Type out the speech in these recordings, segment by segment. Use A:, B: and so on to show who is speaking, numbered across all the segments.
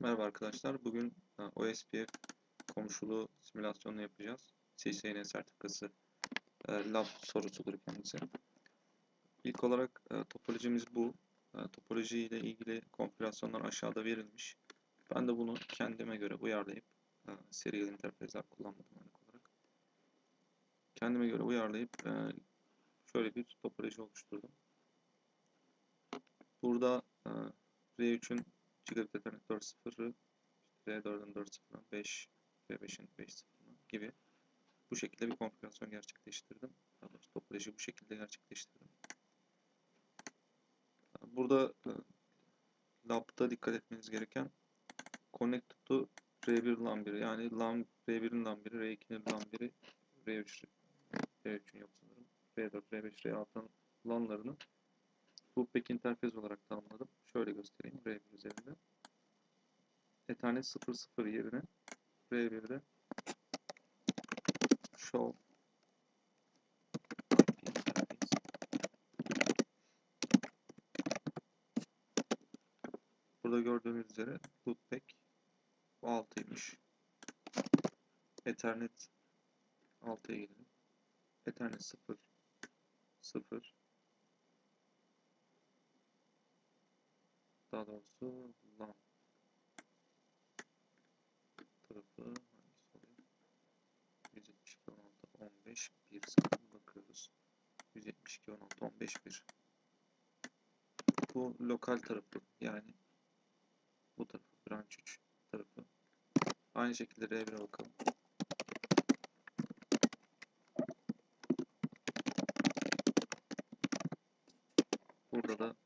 A: Merhaba arkadaşlar. Bugün e, OSPF komşuluğu simülasyonunu yapacağız. CCNA sertifikası e, lab sorusudur kendisi. İlk olarak e, topolojimiz bu. E, Topoloji ile ilgili konfigürasyonlar aşağıda verilmiş. Ben de bunu kendime göre uyarlayıp e, serial interface'ler kullanmadım örnek olarak. Kendime göre uyarlayıp e, şöyle bir topoloji oluşturdum. Burada e, R3'ün Gigabit Ethernet 4.0'ı R4'ün 4.0'ına 5 V5'in 5.0'ına gibi bu şekilde bir konfigürasyon gerçekleştirdim. Daha topoloji bu şekilde gerçekleştirdim. Burada e, lab'da dikkat etmeniz gereken connected to R1 LAN 1 yani LAN R1'in LAN 1'i, R2'nin LAN 1'i, R3 R3'ün yok sanırım. R4, R5, R6'nın LAN'larını loopback interfez olarak tanımladım. Şöyle göstereyim R1 üzerinde. Ethernet 00 yerine R1'de show Burada gördüğünüz üzere loopback bu 6'ymış. Ethernet 6'ya gelelim. Ethernet 0 0 daha doğrusu LAN tarafı hangisi oluyor? 172 16 15 1 sanırım bakıyoruz. 172 16 15 1 bu lokal tarafı yani bu tarafı branch 3 tarafı aynı şekilde R1'e bakalım. Burada da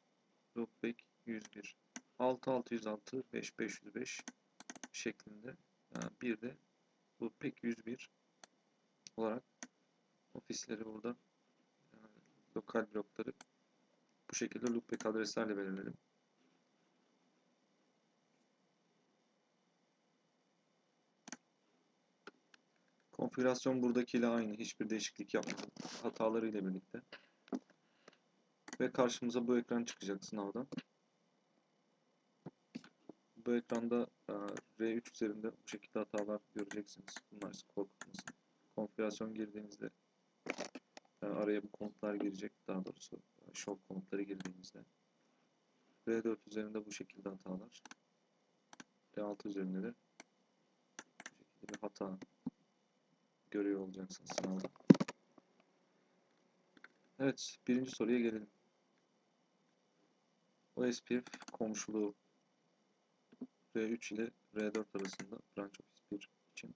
A: loopback 101 6606 5505 şeklinde yani bir de loopback 101 olarak ofisleri burada yani lokal blokları bu şekilde loopback adreslerle belirledim. Konfigürasyon buradakiyle aynı. Hiçbir değişiklik yapmadım. Hatalarıyla birlikte. Ve karşımıza bu ekran çıkacak sınavda. Bu ekranda e, R3 üzerinde bu şekilde hatalar göreceksiniz. Bunlar sizi korkutmasın. Konfigürasyon girdiğinizde e, araya bu komutlar girecek. Daha doğrusu e, show komutları girdiğinizde. R4 üzerinde bu şekilde hatalar. R6 üzerinde de bu şekilde bir hata görüyor olacaksınız sınavda. Evet, birinci soruya gelelim. OSPF komşuluğu R3 ile R4 arasında branch office 1 için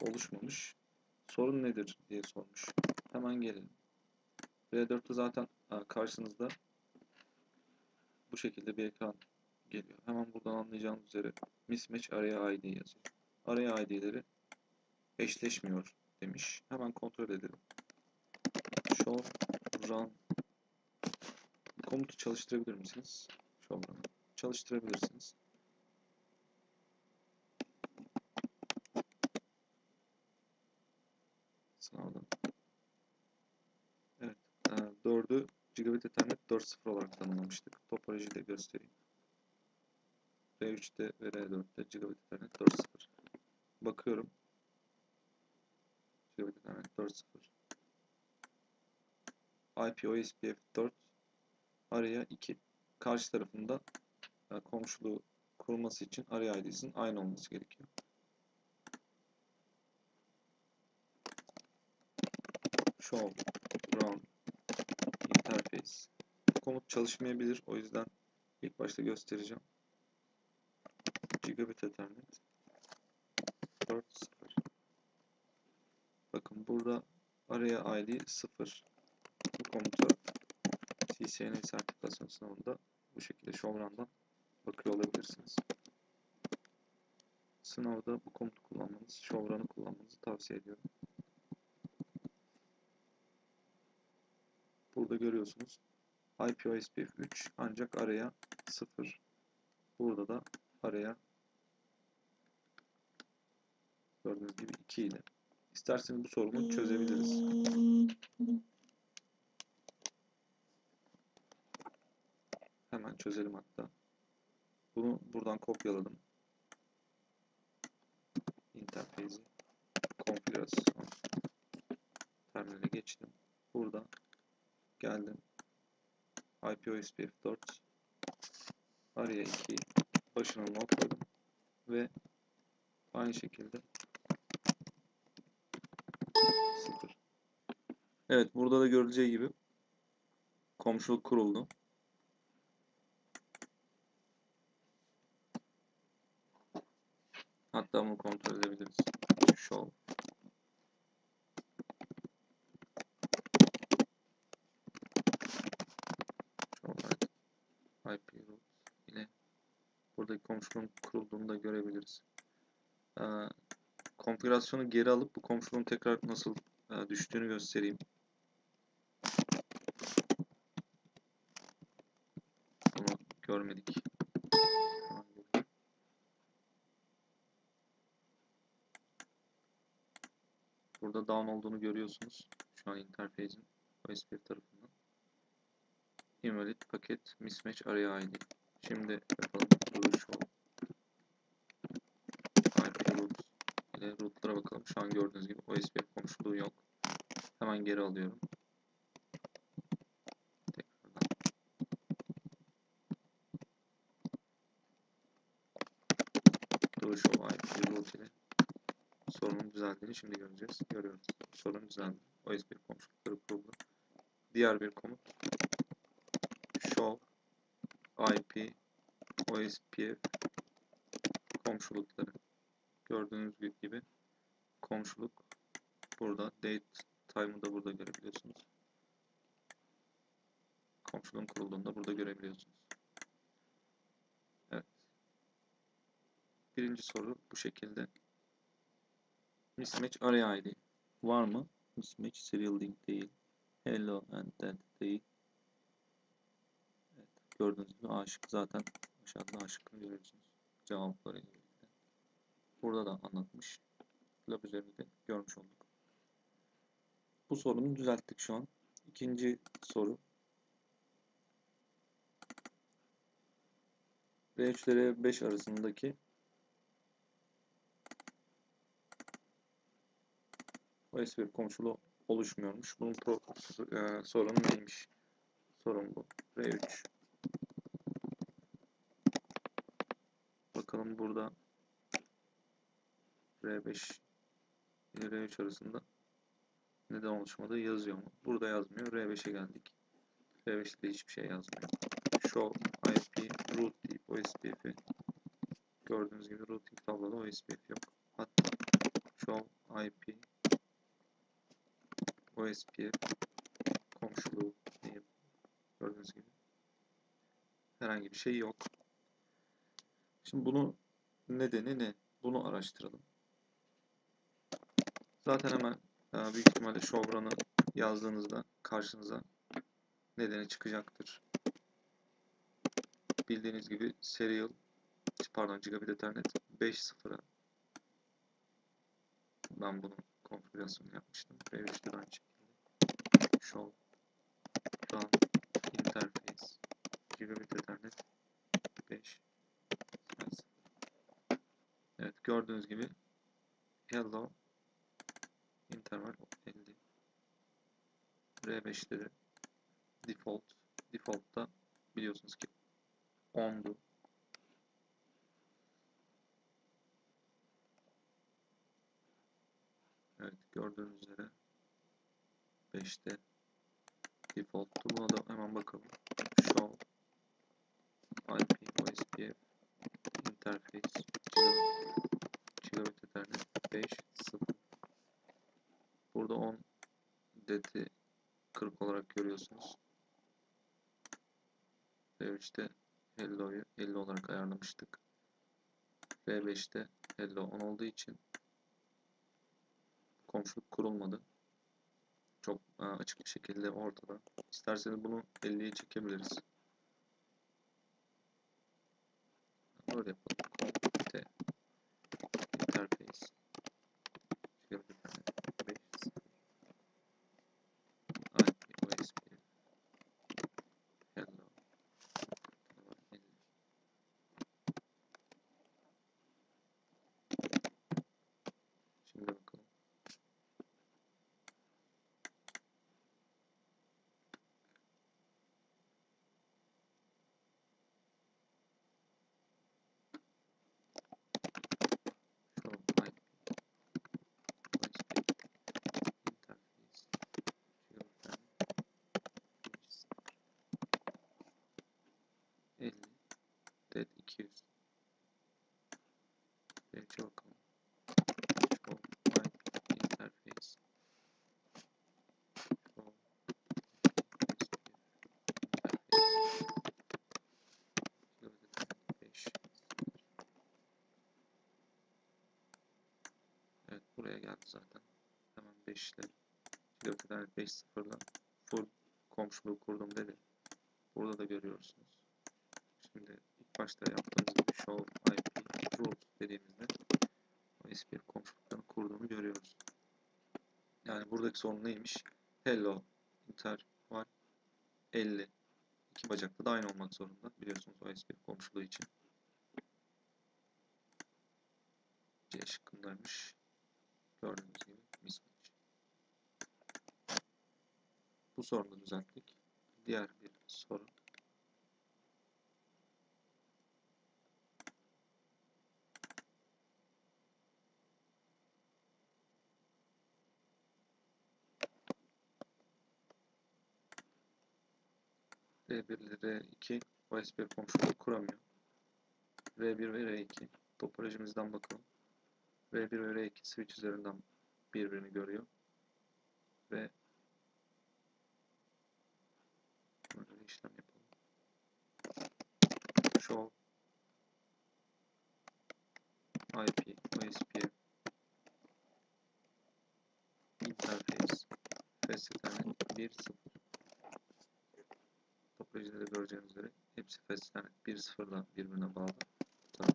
A: oluşmamış. Sorun nedir diye sormuş. Hemen gelelim. R4'te zaten karşınızda bu şekilde bir ekran geliyor. Hemen buradan anlayacağınız üzere mismatch araya ID yazıyor. Araya ID'leri eşleşmiyor demiş. Hemen kontrol edelim. Show run komutu çalıştırabilir misiniz? Run'ı çalıştırabilirsiniz. Sınavda. Evet. E, 4'ü Gigabit Ethernet 4.0 olarak tanımlamıştık. Topolojiyi de göstereyim. R3'te ve R4'te Gigabit Ethernet 4.0. Bakıyorum. Gigabit Ethernet 4.0. IP OSPF 4 araya 2. Karşı tarafında yani komşuluğu kurulması için araya ID'sinin aynı olması gerekiyor. Show run interface komut çalışmayabilir. O yüzden ilk başta göstereceğim. Gigabit Ethernet 4.0 Bakın burada araya ID 0 bu komuta CCNA sertifikasyon sınavında bu şekilde Showrun'dan bakıyor olabilirsiniz. Sınavda bu komutu kullanmanız, Showrun'ı kullanmanızı tavsiye ediyorum. Burada görüyorsunuz IPOSPF 3 ancak araya 0 burada da araya gördüğünüz gibi 2 ile isterseniz bu sorunu çözebiliriz. Hemen çözelim hatta. Bunu buradan kopyaladım. Interface'i konfigürasyon terminale geçtim. Burada geldim. IP OSPF 4 araya 2 başına notladım ve aynı şekilde 0 Evet burada da görüleceği gibi komşuluk kuruldu. Hatta bunu kontrol edebiliriz. Show. Show right. IP root ile buradaki komşuluğun kurulduğunu da görebiliriz. Ee, konfigürasyonu geri alıp bu komşuluğun tekrar nasıl e, düştüğünü göstereyim. Bunu görmedik. Burada down olduğunu görüyorsunuz. Şu an interface'in OSPF tarafından. Invalid paket mismatch araya ID. Şimdi yapalım. Root show. IP root ile rootlara bakalım. Şu an gördüğünüz gibi OSPF komşuluğu yok. Hemen geri alıyorum. Tekrardan. Root show IP root ile sorunun düzeldiğini şimdi göreceğiz. Görüyoruz. Sorun düzeldi. OSPF komşulukları kuruldu. Diğer bir komut. Show IP OSPF komşulukları. Gördüğünüz gibi komşuluk burada. Date time'ı da burada görebiliyorsunuz. Komşuluğun kurulduğunu da burada görebiliyorsunuz. Evet. Birinci soru bu şekilde. Mismatch array ID var mı? Mismatch serial link değil. Hello and that değil. Evet, gördüğünüz gibi aşık zaten aşağıda aşıkını görüyorsunuz. Birlikte. Burada da anlatmış. Lab üzerinde görmüş olduk. Bu sorunu düzelttik şu an. İkinci soru. R3 ile R5 arasındaki OSPF komşuluğu oluşmuyormuş. Bunun pro, e, sorunu neymiş? Sorun bu. R3 Bakalım burada R5 ile R3 arasında neden oluşmadığı yazıyor mu? Burada yazmıyor. R5'e geldik. R5'te hiçbir şey yazmıyor. Show IP root deyip OSPF'i gördüğünüz gibi routing tabloda OSPF yok. Hatta show IP OSPF komşuluğu diye gördüğünüz gibi herhangi bir şey yok. Şimdi bunu nedeni ne? Bunu araştıralım. Zaten hemen e, büyük ihtimalle Chevron'u yazdığınızda karşınıza nedeni çıkacaktır. Bildiğiniz gibi serial pardon gigabit ethernet 5.0'a ben bunun konfigürasyonu yapmıştım. R3'te ben şekilde. Show. Run interface. Gigabit ethernet. 5 Evet gördüğünüz gibi hello. İnterval 50 R5'te de default. Default'ta biliyorsunuz ki 10'du. Evet gördüğünüz üzere 5'te default'tu. Buna da hemen bakalım. Show IP OSPF interface gigabit ethernet 5 0 burada 10 deti 40 olarak görüyorsunuz R3'te hello'yu 50 olarak ayarlamıştık R5'te hello 10 olduğu için komşuluk kurulmadı. Çok açık bir şekilde ortada. İsterseniz bunu 50'ye çekebiliriz. Böyle yapalım T interface gigabit ethernet 5 IP OSPF hello 200. Peki bakalım. Show IP interface. Evet buraya geldi zaten. Hemen 5 ile Gigabit 5.0'la full komşuluğu kurdum dedi. Burada da görüyorsunuz. Başta yaptığımız show IP root dediğimizde OSPF komşuluklarını kurduğunu görüyoruz. Yani buradaki sorun neymiş? Hello interval 50 iki bacaklı da aynı olmak zorunda. Biliyorsunuz OSPF komşuluğu için. C şıkkındaymış. Gördüğünüz gibi mismatch. Bu sorunu düzelttik. Diğer bir soru. R1 ile R2 OSPF komşuluğu kuramıyor. R1 ve R2 topolojimizden bakalım. R1 ve R2 switch üzerinden birbirini görüyor. Ve böyle işlem yapalım. Show IP OSPF interface Ethernet 1.0 topolojide de göreceğiniz üzere hepsi Ethernet 1.0'dan birbirine bağlı. Tamam.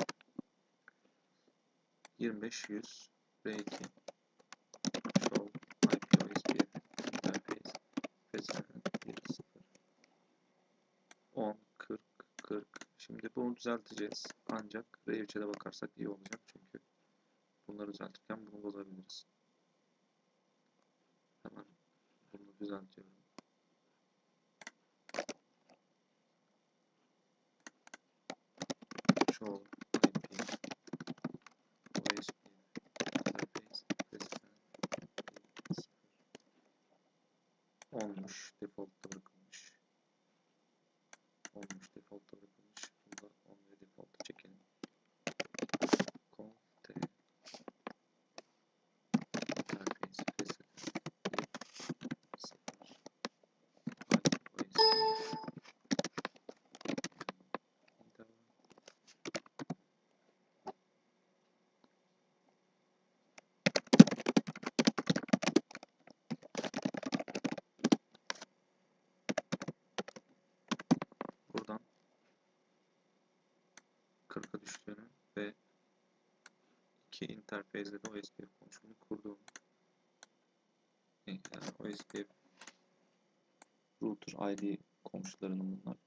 A: 25 100 R2 Show IP OSPF interface Ethernet 1.0 10 40 40 Şimdi bunu düzelteceğiz. Ancak R3'e de bakarsak iyi olacak çünkü bunları düzeltirken bunu bozabiliriz. Hemen bunu düzeltiyorum. Show IP OSP interface Ethernet 0 olmuş. Default'ta bırakılmış. Olmuş. Default'ta bırakılmış. Bunu da 10 ve default'a çekelim. Conf t interface Ethernet 0 interval buradan 40'a düştüğünü ve iki interfezde de OSPF komşuluğunu kurduğunu yani OSPF router ID komşularının bunlar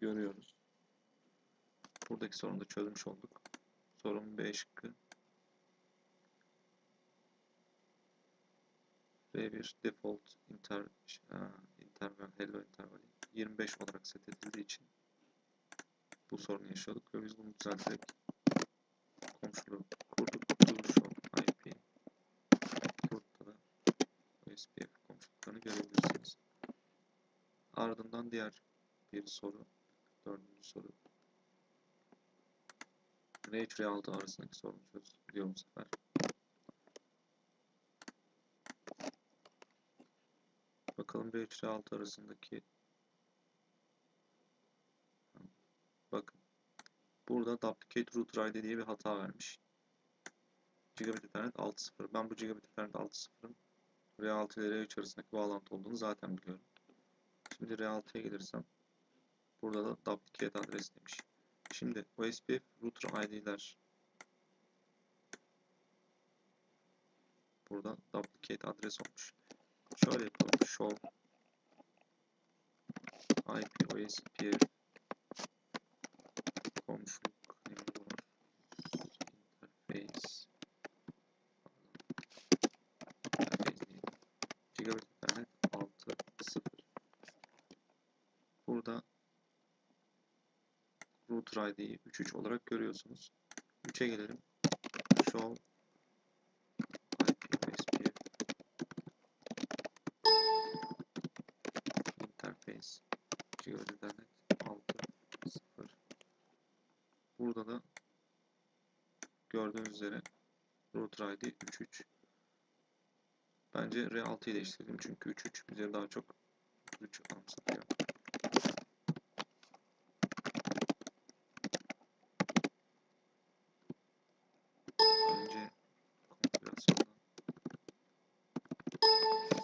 A: görüyoruz. Buradaki sorunu da çözmüş olduk. Sorun B şıkkı. B1 default inter, interval hello intervali 25 olarak set edildiği için bu sorunu yaşıyorduk ve biz bunu düzelterek komşuluğu kurduk. Show IP burada da OSPF komşuluklarını görebilirsiniz. Ardından diğer bir soru. Dördüncü soru. R3 R6 arasındaki sorunu çözüyor bu sefer. Bakalım R3 R6 arasındaki bakın burada duplicate router ID diye bir hata vermiş. Gigabit Ethernet 6.0. Ben bu Gigabit Ethernet 6.0'ın R6 ile R3 arasındaki bağlantı olduğunu zaten biliyorum. Şimdi R6'ya gelirsem burada da duplicate adres demiş. Şimdi OSPF router ID'ler burada duplicate adres olmuş. Şöyle yapalım. Show IP OSPF komşuluk interface. Gigabit Ethernet 6.0 Burada router ID'yi 33 olarak görüyorsunuz. 3'e gelelim. Show IP OSPF interface Gigabit Ethernet 6.0 burada da gördüğünüz üzere router ID 33. Bence R6'yı değiştirdim çünkü 33 bize daha çok 3 anımsatıyor.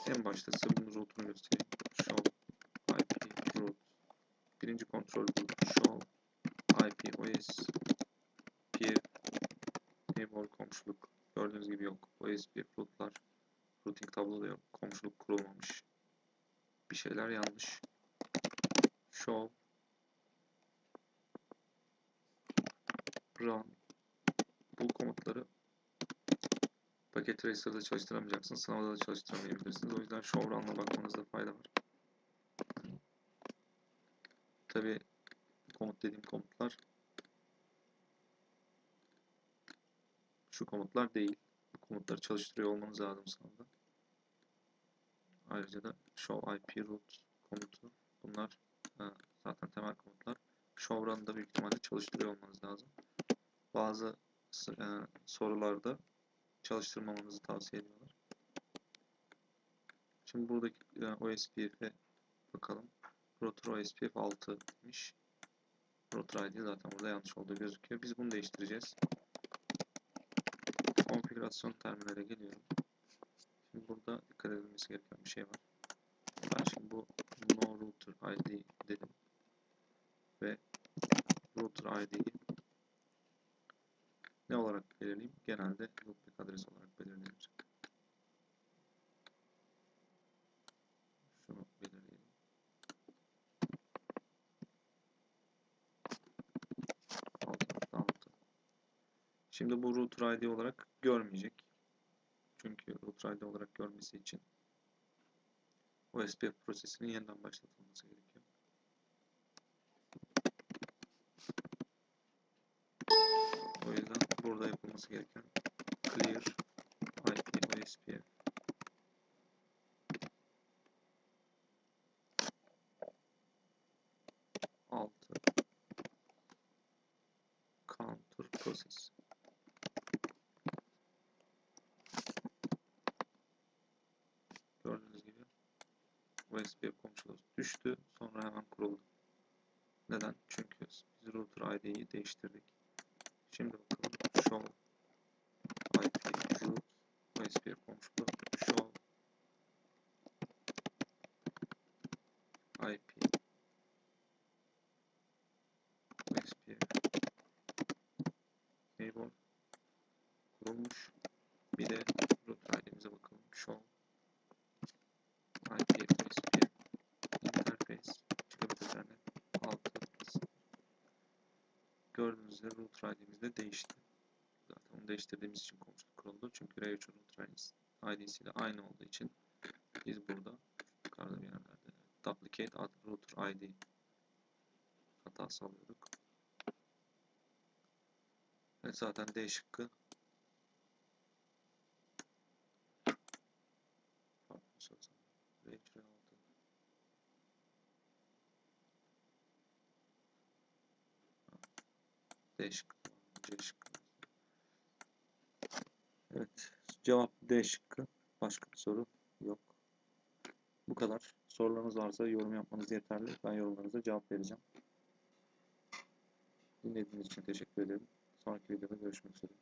A: En başta size bunun göstereyim. Show IP route. Birinci kontrol bu. Show IP OS peer neighbor komşuluk. Gördüğünüz gibi yok. OSPF route'lar routing tabloda yok. Komşuluk kurulmamış. Bir şeyler yanlış. Show run bu komutları paket tracer'da çalıştıramayacaksınız. Sınavda da çalıştıramayabilirsiniz. O yüzden show run'la bakmanızda fayda var. Tabi komut dediğim komutlar şu komutlar değil. Bu komutları çalıştırıyor olmanız lazım sınavda. Ayrıca da show IP route komutu. Bunlar ha, zaten temel komutlar. Show run'da büyük ihtimalle çalıştırıyor olmanız lazım. Bazı e, sorularda çalıştırmamanızı tavsiye ediyorlar. Şimdi buradaki e, OSPF'e bakalım. Router OSPF 6 demiş. Router ID zaten burada yanlış olduğu gözüküyor. Biz bunu değiştireceğiz. Konfigürasyon terminale geliyorum. Şimdi burada dikkat edilmesi gereken bir şey var. Ben şimdi bu no router ID dedim. Ve router ID'yi ne olarak belirleyeyim? Genelde loopback adres olarak belirlenir. Şimdi bu router ID olarak görmeyecek. Çünkü router ID olarak görmesi için OSPF prosesinin yeniden başlatılması gerekiyor. O yüzden burada yapılması gereken clear IP OSPF altı counter process gördüğünüz gibi OSPF komşuluğu düştü sonra hemen kuruldu. Neden? Çünkü biz router ID'yi değiştirdik. Şimdi bakalım show IP root OSPF komşuluğu show IP OSPF neighbor kurulmuş. Bir de router ID'mize bakalım. Show IP OSPF interface gigabit ethernet 6 Gördüğünüz üzere router ID'miz de değişti. Zaten onu değiştirdiğimiz için komşuluk kuruldu. Çünkü R3 router ID'si ile aynı olduğu için biz burada yukarıda yerlerde duplicate ad router ID hatası alıyorduk. Ve zaten D şıkkı pardon sözüm. R3 R6 Evet. Cevap D şıkkı. Başka bir soru yok. Bu kadar. Sorularınız varsa yorum yapmanız yeterli. Ben yorumlarınıza cevap vereceğim. Dinlediğiniz için teşekkür ederim. Sonraki videoda görüşmek üzere.